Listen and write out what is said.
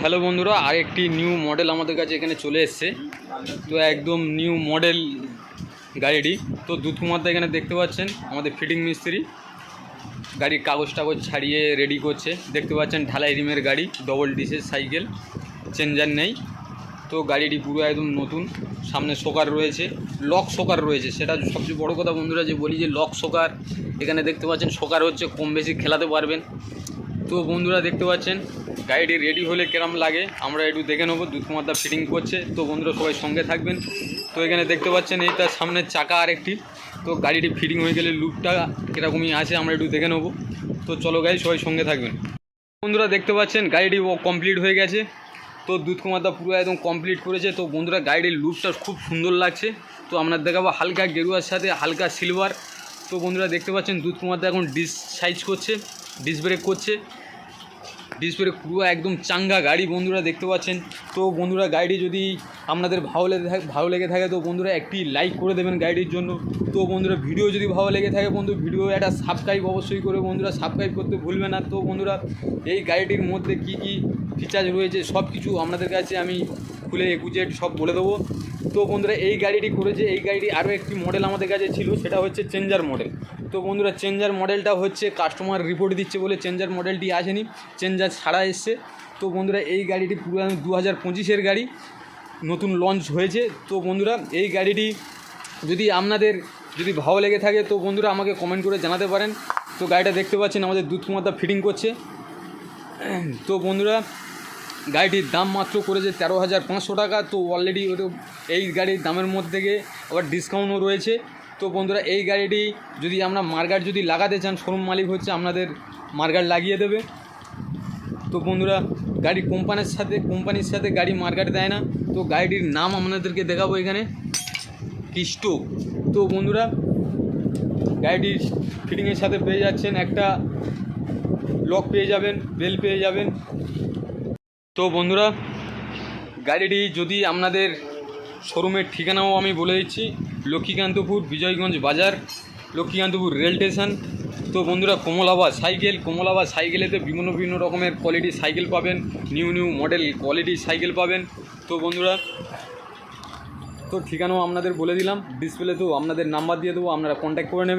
Hello বন্ধুরা, আরেকটি new model আমাদের কাছে এখানে চলে এসছে। তো একদম নিউ মডেল গাড়িটি। তো দুধকুমারদা এখানে দেখতে পাচ্ছেন, আমাদের ফিটিং মিস্ত্রি। গাড়ির কাগজ টাগজ ছাড়িয়ে রেডি করছে। দেখতে পাচ্ছেন, ঢালাই রিমের গাড়ি ডবল ডিসের সাইকেল চেঞ্জার নেই। তো গাড়িটি পুরো একদম নতুন, সামনে শোকার রয়েছে লক শোকার রয়েছে। সেটা সবচেয়ে বড় কথা বন্ধুরা, যে বলি যে লক শোকার এখানে দেখতে পাচ্ছেন শোকার হচ্ছে কম বেশি খেলাতে পারবেন। তো বন্ধুরা দেখতে পাচ্ছেন, গাড়িটি রেডি হলে কেরম লাগে, আমরা একটু দেখে নেব দুধকুমারদা ফিটিং করছে, তো বন্ধুরা সবাই সঙ্গে থাকবেন। তো এখানে দেখতে পাচ্ছেন এই তার সামনের চাকা আরেকটি, তো গাড়িটি ফিটিং হয়ে গেলে লুকটা কীরকমই আছে, আমরা একটু দেখে নেব। তো চলো গাড়ি সবাই সঙ্গে থাকবেন। বন্ধুরা দেখতে পাচ্ছেন, গাড়িটি কমপ্লিট হয়ে গেছে, তো দুধকুমারদা পুরো একদম কমপ্লিট করেছে, তো বন্ধুরা গাড়ির লুকটা খুব সুন্দর লাগছে, তো আপনার দেখাবো হালকা গেরুয়ার সাথে হালকা সিলভার তো বন্ধুরা দেখতে পাচ্ছেন দুধকুমারদা এখন ডিস সাইজ করছে ডিস ব্রেক করছে ডিস ব্রেক পুরো একদম চাঙ্গা গাড়ি বন্ধুরা দেখতে পাচ্ছেন। তো বন্ধুরা গাড়িটি যদি আপনাদের ভালো লেগে থাকে, ভালো লেগে থাকে, তো বন্ধুরা একটি লাইক করে দেবেন গাড়িটির জন্য। তো বন্ধুরা ভিডিও যদি ভালো লেগে থাকে বন্ধু ভিডিও একটা সাবস্ক্রাইব অবশ্যই করে বন্ধুরা সাবস্ক্রাইব করতে ভুলবে না। তো বন্ধুরা এই গাড়িটির মধ্যে কি কি ফিচার্স রয়েছে সব কিছু আপনাদের কাছে আমি খুলে একুজেড সব বলে দেবো। তো বন্ধুরা, এই গাড়িটি করেছে, এই গাড়িটি আরও একটি মডেল আমাদের কাছে ছিল, সেটা হচ্ছে চেঞ্জার মডেল তো বন্ধুরা চেঞ্জার মডেলটা হচ্ছে কাস্টমার রিপোর্ট দিচ্ছে বলে চেঞ্জার মডেলটি আসেনি চেঞ্জার ছাড়া এসছে। তো বন্ধুরা, এই গাড়িটি পুরো দু হাজার পঁচিশের গাড়ি, নতুন লঞ্চ হয়েছে। তো বন্ধুরা, এই গাড়িটি যদি আপনাদের যদি ভালো লেগে থাকে, তো বন্ধুরা, আমাকে কমেন্ট করে জানাতে পারেন। তো গাড়িটা দেখতে পাচ্ছেন, আমাদের দুধ কুমারদা ফিটিং করছে। তো বন্ধুরা গাড়িটির দাম মাত্র করেছে তেরো হাজার পাঁচশো টাকা। তো অলরেডি এই গাড়ির দামের মধ্যে থেকে আবার ডিসকাউন্টও রয়েছে। তো বন্ধুরা, এই গাড়িটি যদি আমরা মার্গার যদি লাগাতে চান শোরুম মালিক হচ্ছে আপনাদের মার্গার লাগিয়ে দেবে। তো বন্ধুরা, গাড়ি কোম্পানির সাথে কোম্পানির সাথে গাড়ি মার্কেট দেয় না। তো গাড়িটির নাম আপনাদেরকে দেখাবো এখানে। কিস্টো তো বন্ধুরা, গাড়িটির ফিটিংয়ের সাথে পেয়ে যাচ্ছেন। একটা লক পেয়ে যাবেন বেল পেয়ে যাবেন। তো বন্ধুরা, গাড়িটি যদি আপনাদের শোরুমের ঠিকানাও আমি বলে দিচ্ছি, লক্ষ্মীকান্তপুর বিজয়গঞ্জ বাজার, লক্ষ্মীকান্তপুর রেল স্টেশন। তো বন্ধুরা, কমলাবা সাইকেল, কমলাবা সাইকেলেতে বিভিন্ন বিভিন্ন রকমের কোয়ালিটি সাইকেল পাবেন new new model quality cycle পাবেন। তো বন্ধুরা, তো ঠিকানাও আপনাদের বলে দিলাম ডিসপ্লেতেও আপনাদের নাম্বার দিয়ে দেবো, আপনারা কন্ট্যাক্ট করে নেবেন।